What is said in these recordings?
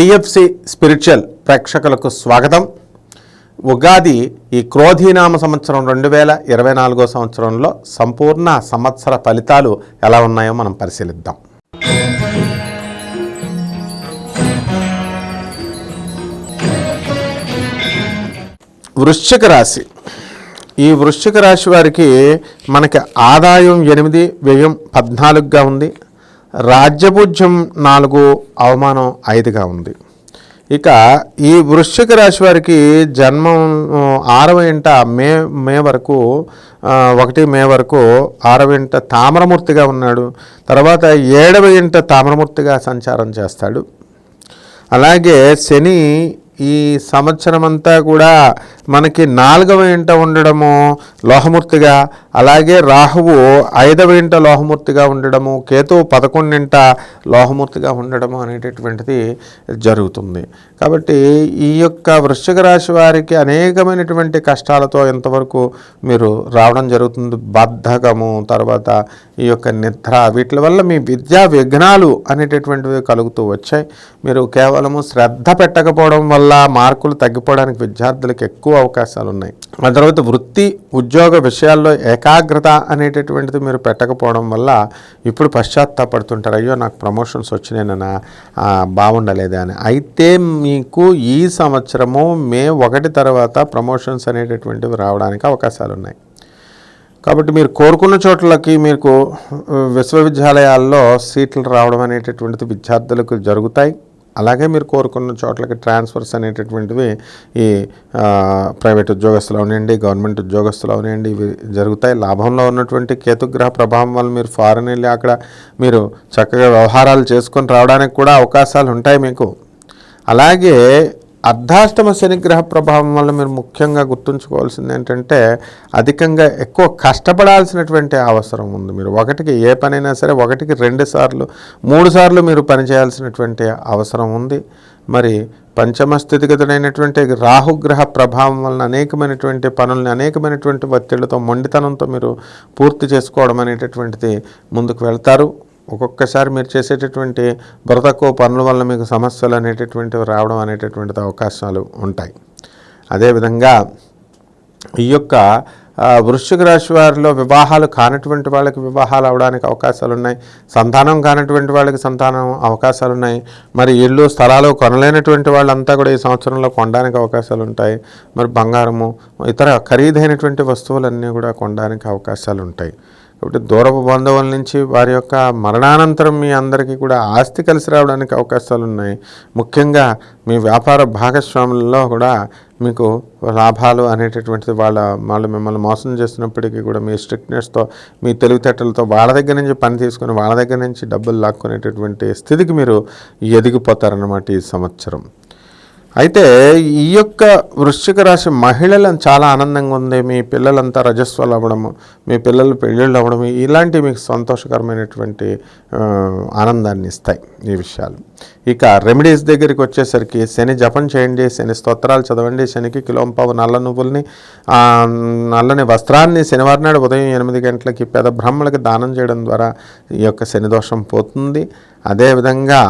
TFC spiritual ప్రేక్షకులకు స్వాగతం. ఉగాది ఈ క్రోధీనామ సంవత్సరం రెండు వేల ఇరవై నాలుగో సంవత్సరంలో సంపూర్ణ సంవత్సర ఫలితాలు ఎలా ఉన్నాయో మనం పరిశీలిద్దాం. వృశ్చిక రాశి. ఈ వృశ్చిక రాశి వారికి మనకి ఆదాయం ఎనిమిది వ్యయం పద్నాలుగుగా ఉంది. రాజ్యపూజ్యం నాలుగు అవమానం ఐదుగా ఉంది. ఇక ఈ వృశ్చిక రాశి వారికి జన్మం ఆరవ ఇంట మే మే వరకు ఒకటి మే వరకు ఆరవ ఇంట తామరమూర్తిగా ఉన్నాడు. తర్వాత ఏడవ ఇంట తామరమూర్తిగా సంచారం చేస్తాడు. అలాగే శని ఈ సంవత్సరం అంతా కూడా మనకి నాలుగవ ఇంట ఉండడము లోహమూర్తిగా అలాగే రాహువు ఐదవ ఇంట లోహమూర్తిగా ఉండడము కేతువు పదకొండింట లోహమూర్తిగా ఉండడము అనేటటువంటిది జరుగుతుంది. కాబట్టి ఈ యొక్క వృశ్చిక రాశి వారికి అనేకమైనటువంటి కష్టాలతో ఇంతవరకు మీరు రావడం జరుగుతుంది బద్ధకము తర్వాత ఈ యొక్క నిద్ర వీటి వల్ల మీ విద్యా విఘ్నాలు అనేటటువంటివి కలుగుతూ వచ్చాయి. మీరు కేవలము శ్రద్ధ పెట్టకపోవడం వల్ల మార్కులు తగ్గిపోవడానికి విద్యార్థులకు ఎక్కువ అవకాశాలు ఉన్నాయి ఆ తర్వాత వృత్తి ఉద్యోగ విషయాల్లో ఏకాగ్రత అనేటటువంటిది మీరు పెట్టకపోవడం వల్ల ఇప్పుడు పశ్చాత్తాపడుతుంటారు. అయ్యో నాకు ప్రమోషన్స్ వచ్చినాయనా బాగుండలేదే అని. అయితే మీకు ఈ సంవత్సరము మే ఒకటి తర్వాత ప్రమోషన్స్ అనేటటువంటివి రావడానికి అవకాశాలు ఉన్నాయి కాబట్టి మీరు కోరుకున్న చోట్లకి మీకు విశ్వవిద్యాలయాల్లో సీట్లు రావడం అనేటటువంటిది విద్యార్థులకు జరుగుతాయి. అలాగే మీరు కోరుకున్న చోట్లకి ట్రాన్స్ఫర్స్ అనేటటువంటివి ఈ ప్రైవేట్ ఉద్యోగస్తులు అవనివ్వండి గవర్నమెంట్ ఉద్యోగస్తులు అవనివ్వండి ఇవి జరుగుతాయి. లాభంలో ఉన్నటువంటి కేతుగ్రహ ప్రభావం వల్ల మీరు ఫారెన్ వెళ్ళి అక్కడ మీరు చక్కగా వ్యవహారాలు చేసుకొని రావడానికి కూడా అవకాశాలు ఉంటాయి మీకు. అలాగే అర్ధాష్టమ శనిగ్రహ ప్రభావం వల్ల మీరు ముఖ్యంగా గుర్తుంచుకోవాల్సింది ఏంటంటే అధికంగా ఎక్కువ కష్టపడాల్సినటువంటి అవసరం ఉంది. మీరు ఒకటికి ఏ పనైనా సరే ఒకటికి రెండు సార్లు మూడు సార్లు మీరు పని చేయాల్సినటువంటి అవసరం ఉంది. మరి పంచమ స్థితిగతుడైనటువంటి రాహుగ్రహ ప్రభావం వలన అనేకమైనటువంటి పనుల్ని అనేకమైనటువంటి ఒత్తిళ్ళతో మొండితనంతో మీరు పూర్తి చేసుకోవడం అనేటటువంటిది ముందుకు వెళ్తారు. ఒక్కొక్కసారి మీరు చేసేటటువంటి బుర్ర తక్కువ పనుల వల్ల మీకు సమస్యలు అనేటటువంటివి రావడం అనేటటువంటిది అవకాశాలు ఉంటాయి. అదేవిధంగా ఈ యొక్క వృశ్చిక రాశి వారిలో వివాహాలు కానటువంటి వాళ్ళకి వివాహాలు అవడానికి అవకాశాలు ఉన్నాయి. సంతానం కానటువంటి వాళ్ళకి సంతానం అవకాశాలు ఉన్నాయి. మరి ఇల్లు స్థలాలు కొనలేనటువంటి వాళ్ళంతా కూడా ఈ సంవత్సరంలో కొనడానికి అవకాశాలు ఉంటాయి. మరి బంగారము ఇతర ఖరీదైనటువంటి వస్తువులన్నీ కూడా కొనడానికి అవకాశాలు ఉంటాయి. కాబట్టి దూరపు బంధువుల నుంచి వారి యొక్క మరణానంతరం మీ అందరికీ కూడా ఆస్తి కలిసి రావడానికి అవకాశాలు ఉన్నాయి. ముఖ్యంగా మీ వ్యాపార భాగస్వాములలో కూడా మీకు లాభాలు అనేటటువంటిది వాళ్ళ వాళ్ళు మిమ్మల్ని మోసం చేసినప్పటికీ కూడా మీ స్ట్రిక్ట్నెస్తో మీ తెలివితేటలతో వాళ్ళ దగ్గర నుంచి పని తీసుకొని వాళ్ళ దగ్గర నుంచి డబ్బులు లాక్కునేటటువంటి స్థితికి మీరు ఎదిగిపోతారన్నమాట ఈ సంవత్సరం. అయితే ఈ యొక్క వృశ్చిక రాశి మహిళలను చాలా ఆనందంగా ఉంది. మీ పిల్లలంతా రజస్వాలు అవ్వడము మీ పిల్లలు పెళ్ళిళ్ళు అవ్వడము ఇలాంటివి మీకు సంతోషకరమైనటువంటి ఆనందాన్ని ఇస్తాయి ఈ విషయాలు. ఇక రెమెడీస్ దగ్గరికి వచ్చేసరికి శని జపం చేయండి శని స్తోత్రాలు చదవండి శనికి కిలోంపావు నల్ల నువ్వుల్ని నల్లని వస్త్రాన్ని శనివారం నాడు ఉదయం ఎనిమిది గంటలకి పెద బ్రాహ్మణులకి దానం చేయడం ద్వారా ఈ యొక్క శని దోషం పోతుంది. అదేవిధంగా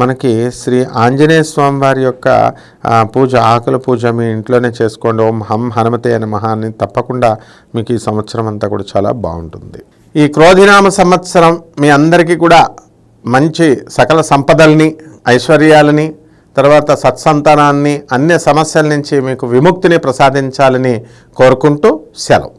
మనకి శ్రీ ఆంజనేయ స్వామి వారి యొక్క పూజ ఆకుల పూజ మీ ఇంట్లోనే చేసుకోండి. ఓం హం హనుమతే నమః అని తప్పకుండా మీకు ఈ సంవత్సరం అంతా కూడా చాలా బాగుంటుంది. ఈ క్రోధినామ సంవత్సరం మీ అందరికీ కూడా మంచి సకల సంపదల్ని ఐశ్వర్యాలని తర్వాత సత్సంతానాన్ని అన్ని సమస్యల నుంచి మీకు విముక్తిని ప్రసాదించాలని కోరుకుంటూ సెలవు.